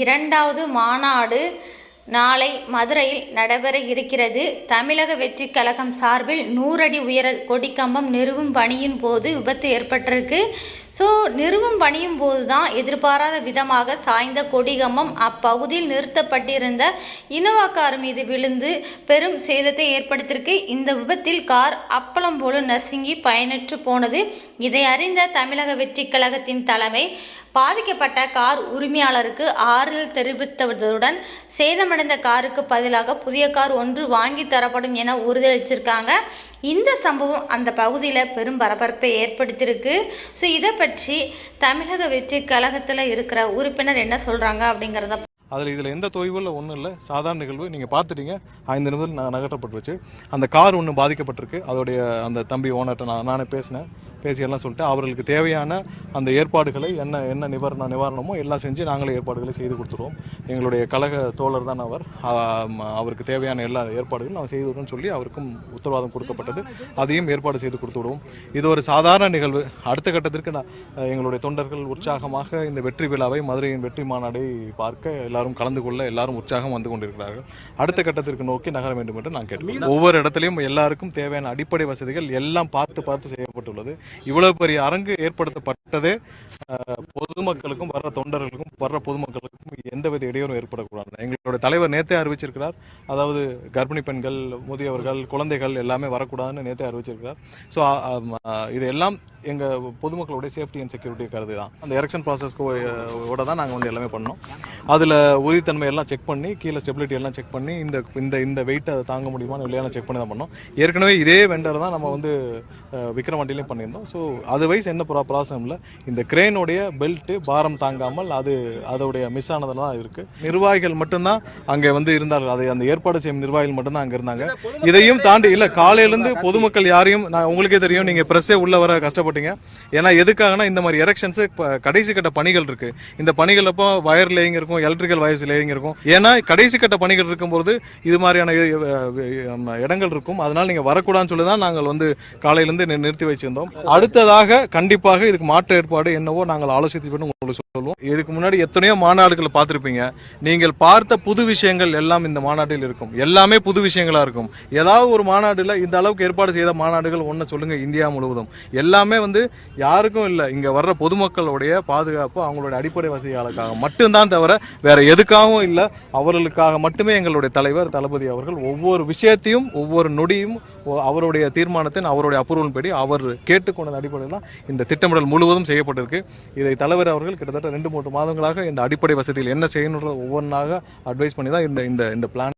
இரண்டாவது மாநாடு நாளை மதுரையில் நடைபெற இருக்கிறது தமிழக வெற்றிக் கழகம் சார்பில் நூறடி உயர கொடிக்கம்பம் நிறுவும் பணியின் போது விபத்து ஏற்பட்டிருக்கு. ஸோ நிறுவும் பணியும் போது தான் எதிர்பாராத விதமாக சாய்ந்த கொடிகம்பம் அப்பகுதியில் நிறுத்தப்பட்டிருந்த இனோவா கார் மீது விழுந்து பெரும் சேதத்தை ஏற்படுத்தியிருக்கு. இந்த விபத்தில் கார் அப்பளம் போல நசுங்கி பயனற்று போனது. இதை அறிந்த தமிழக வெற்றிக் கழகத்தின் தலைமை பாதிக்கப்பட்ட கார் உரிமையாளருக்கு ஆறுதல் தெரிவித்ததுடன் சேதம் சேதமடைந்த காருக்கு பதிலாக புதிய கார் ஒன்று வாங்கி தரப்படும் என உறுதியளிச்சிருக்காங்க. இந்த சம்பவம் அந்த பகுதியில் பெரும் பரபரப்பை ஏற்படுத்தியிருக்கு. ஸோ இதை பற்றி தமிழக வெற்றி கழகத்தில் இருக்கிற உறுப்பினர் என்ன சொல்கிறாங்க அப்படிங்கிறத அதில் இதில் எந்த தொய்வில் ஒன்றும் இல்லை. சாதாரண நிகழ்வு. நீங்கள் பார்த்துட்டீங்க ஐந்து நிமிடம் நான் நகட்டப்பட்டுருச்சு அந்த கார் ஒன்று பாதிக்கப்பட்டிருக்கு. அதோடைய அந்த தம்பி ஓனர்கிட்ட நான் நானே பேசினேன். பேசியெல்லாம் சொல்லிட்டு அவர்களுக்கு தேவையான அந்த ஏற்பாடுகளை என்ன என்ன நிவாரண நிவாரணமோ எல்லாம் செஞ்சு நாங்களே ஏற்பாடுகளை செய்து கொடுத்துருவோம். எங்களுடைய கழக தோழர் தான் அவர். அவருக்கு தேவையான எல்லா ஏற்பாடுகளும் நான் செய்து விடுறோம்னு சொல்லி அவருக்கும் உத்தரவாதம் கொடுக்கப்பட்டது. அதையும் ஏற்பாடு செய்து கொடுத்து விடுவோம். இது ஒரு சாதாரண நிகழ்வு. அடுத்த கட்டத்திற்கு நான் எங்களுடைய தொண்டர்கள் உற்சாகமாக இந்த வெற்றி விழாவை மதுரையின் வெற்றி மாநாடை பார்க்க எல்லாரும் கலந்து கொள்ள எல்லாரும் உற்சாகம் வந்து கொண்டிருக்கிறார்கள். அடுத்த கட்டத்திற்கு நோக்கி நகர வேண்டும் என்று நான் கேட்டுக்கொள்கிறேன். ஒவ்வொரு இடத்துலையும் எல்லாருக்கும் தேவையான அடிப்படை வசதிகள் எல்லாம் பார்த்து பார்த்து செய்யப்பட்டுள்ளது. இவ்வளவு பெரிய அரங்கு ஏற்படுத்தப்பட்டது. பொதுமக்களுக்கும் வர்ற தொண்டர்களுக்கும் வர்ற பொதுமக்களுக்கும் எந்தவித இடையூறும் ஏற்படக்கூடாது. எங்களுடைய தலைவர் நேத்தே அறிவிச்சிருக்கிறார். அதாவது கர்ப்பிணி பெண்கள் முதியவர்கள் குழந்தைகள் எல்லாமே வரக்கூடாதுன்னு நேத்தே அறிவிச்சிருக்கிறார். ஸோ இது எல்லாம் எங்கள் பொதுமக்களுடைய சேஃப்டி அண்ட் செக்யூரிட்டி கருது தான். அந்த எலெக்ஷன் ப்ராசஸ்க்கு தான் நாங்கள் வந்து எல்லாமே பண்ணோம். அதில் உறுதித்தன்மை எல்லாம் செக் பண்ணி கீழே ஸ்டெபிலிட்டி எல்லாம் செக் பண்ணி இந்த இந்த இந்த வெயிட்டை தாங்க முடியுமான்னு இல்லையான செக் பண்ணி தான் பண்ணோம். ஏற்கனவே இதே வெண்டர் தான் நம்ம வந்து அஹ், விக்ரவாண்டிலையும் பண்ணியிருந்தோம். ஸோ அது வைஸ் என்ன ப்ரா ப்ராசம் இல்லை. இந்த கிரேனுடைய பெல்ட்டு பாரம் தாங்காமல் அது அதோடைய மிஸ் ஆனதெல்லாம் தான் இருக்குது நிர்வாகிகள் மட்டும்தான் அங்கே வந்து இருந்தார்கள் அதை அந்த ஏற்பாடு செய்யும் நிர்வாகிகள் மட்டும்தான் அங்கே இருந்தாங்க. இதையும் தாண்டி இல்லை காலையிலேருந்து பொதுமக்கள் யாரையும் நான் உங்களுக்கே தெரியும் நீங்கள் ப்ரெஸ்ஸே உள்ள வர கஷ்டப்பட்டீங்க. ஏன்னா எதுக்காகனா இந்த மாதிரி எரெக்ஷன்ஸு கடைசி கட்ட பணிகள் இருக்கு. இந்த பணிகள் அப்போ வயர் லேயிங் இருக்கும் எலக்ட்ரிக்கல் வயர்ஸ் லேயிங் இருக்கும். ஏன்னா கடைசி கட்ட பணிகள் இருக்கும்போது இது மாதிரியான இடங்கள் இருக்கும். அதனால நீங்கள் வரக்கூடாதுன்னு சொல்லி தான் நாங்கள் வந்து காலையிலேருந்து நிறுத்தி வச்சிருந்தோம். அடுத்ததாக கண்டிப்பாக இதுக்கு மாற்று ஏற்பாடு என்னவோ நாங்கள் ஆலோசித்து உங்களுக்கு சொல்லுவோம். இதுக்கு முன்னாடி எத்தனையோ மாநாடுகளை பார்த்துருப்பீங்க. நீங்கள் பார்த்த புது விஷயங்கள் எல்லாம் இந்த மாநாட்டில் இருக்கும். எல்லாமே புது விஷயங்களாக இருக்கும். ஏதாவது ஒரு மாநாட்டில் இந்த அளவுக்கு ஏற்பாடு செய்த மாநாடுகள் ஒன்று சொல்லுங்கள் இந்தியா முழுவதும். எல்லாமே வந்து யாருக்கும் இல்லை. இங்கே வர்ற பொதுமக்களுடைய பாதுகாப்பு அவங்களுடைய அடிப்படை வசதிகளுக்காக மட்டும்தான் தவிர வேறு எதுக்காகவும் இல்லை. அவர்களுக்காக மட்டுமே எங்களுடைய தலைவர் தளபதி அவர்கள் ஒவ்வொரு விஷயத்தையும் ஒவ்வொரு நொடியும் அவருடைய தீர்மானத்தின் அவருடைய அப்ரூவல் படி அவர் கேட்டுக்கொண்ட அடிப்படையில் தான் இந்த திட்டமிடல் முழுவதும் செய்யப்பட்டிருக்கு. இதை தலைவர் அவர்கள் கிட்டத்தட்ட ரெண்டு மூன்று மாதங்களாக இந்த அடிப்படை வசதிகள் என்ன செய்யணுன்றத ஒவ்வொன்றாக அட்வைஸ் பண்ணி தான் இந்த இந்த இந்த பிளான்